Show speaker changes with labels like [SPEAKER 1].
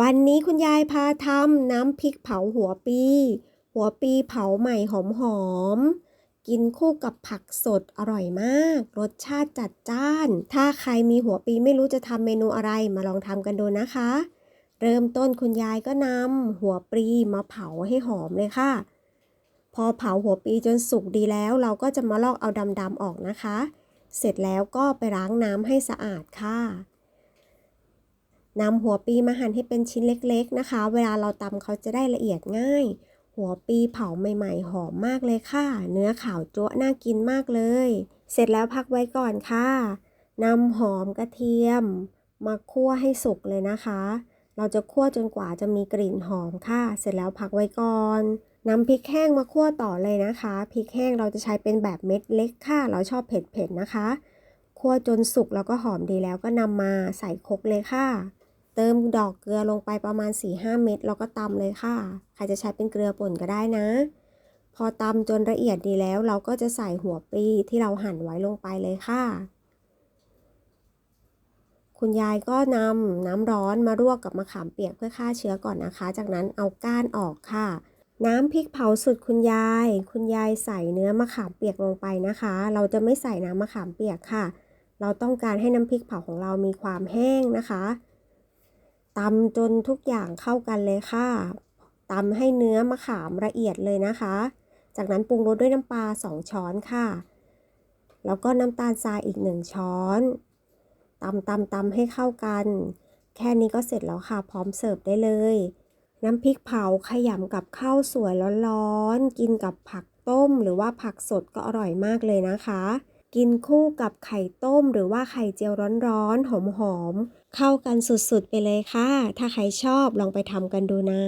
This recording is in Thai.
[SPEAKER 1] วันนี้คุณยายพาทำน้ำพริกเผาหัวปี หัวปีเผาใหม่หอมๆกินคู่กับผักสดอร่อยมาก รสชาติจัดจ้าน ถ้าใครมีหัวปีไม่รู้จะทำเมนูอะไรมาลองทำกันดูนะคะ เริ่มต้นคุณยายก็นำหัวปลีมาเผาให้หอมเลยค่ะ พอเผาหัวปีจนสุกดีแล้ว เราก็จะมาลอกเอาดำๆออกนะคะ เสร็จแล้วก็ไปล้างน้ำให้สะอาดค่ะ นำหัวปีมาหั่นให้เป็นชิ้นเล็กๆนะคะ เวลาเราตำเขาจะได้ละเอียดง่าย หัวปีเผาใหม่ๆ หอมมากเลยค่ะ เนื้อขาวจั๊วน่ากินมากเลย เสร็จแล้วพักไว้ก่อนค่ะนำหอมกระเทียม มาคั่วให้สุกเลยนะคะ เราจะคั่วจนกว่าจะมีกลิ่นหอมค่ะ เสร็จแล้วพักไว้ก่อนนำพริกแห้งมาคั่วต่อเลยนะคะ พริกแห้งเราจะใช้เป็นแบบเม็ดเล็กค่ะ เราชอบเผ็ดๆนะคะ คั่วจนสุกแล้วก็หอมดีแล้วก็นำมาใส่ครกเลยค่ะ เติมดอกเกลือลงไปประมาณ 4-5 เม็ดแล้วก็ตำเลยค่ะ ใครจะใช้เป็นเกลือป่นก็ได้นะ พอตำจนละเอียดดีแล้ว เราก็จะใส่หัวปลีที่เราหั่นไว้ลงไปเลยค่ะ คุณยายก็นำน้ำร้อนมาลวกกับมะขามเปียกเพื่อฆ่าเชื้อก่อนนะคะ จากนั้นเอาก้านออกค่ะ น้ำพริกเผาสุดคุณยาย คุณยายใส่เนื้อมะขามเปียกลงไปนะคะ เราจะไม่ใส่น้ำมะขามเปียกค่ะ เราต้องการให้น้ำพริกเผาของเรามีความแห้งนะคะ ตำจนทุกอย่างเข้ากันเลยค่ะตำให้เนื้อมะขามละเอียดเลยนะคะ จากนั้นปรุงรสด้วยน้ำปลา 2 ช้อนค่ะ แล้วก็น้ำตาลทรายอีก 1 ช้อนตำตำตำให้เข้ากัน แค่นี้ก็เสร็จแล้วค่ะ พร้อมเสิร์ฟได้เลย น้ำพริกเผาขยำกับข้าวสวยร้อนๆ กินกับผักต้มหรือว่าผักสดก็อร่อยมากเลยนะคะ กินคู่กับไข่ต้ม หรือว่าไข่เจียวร้อนๆ หอมๆ เข้ากันสุดๆ ไปเลยค่ะ ถ้าใครชอบลองไปทำกันดูนะ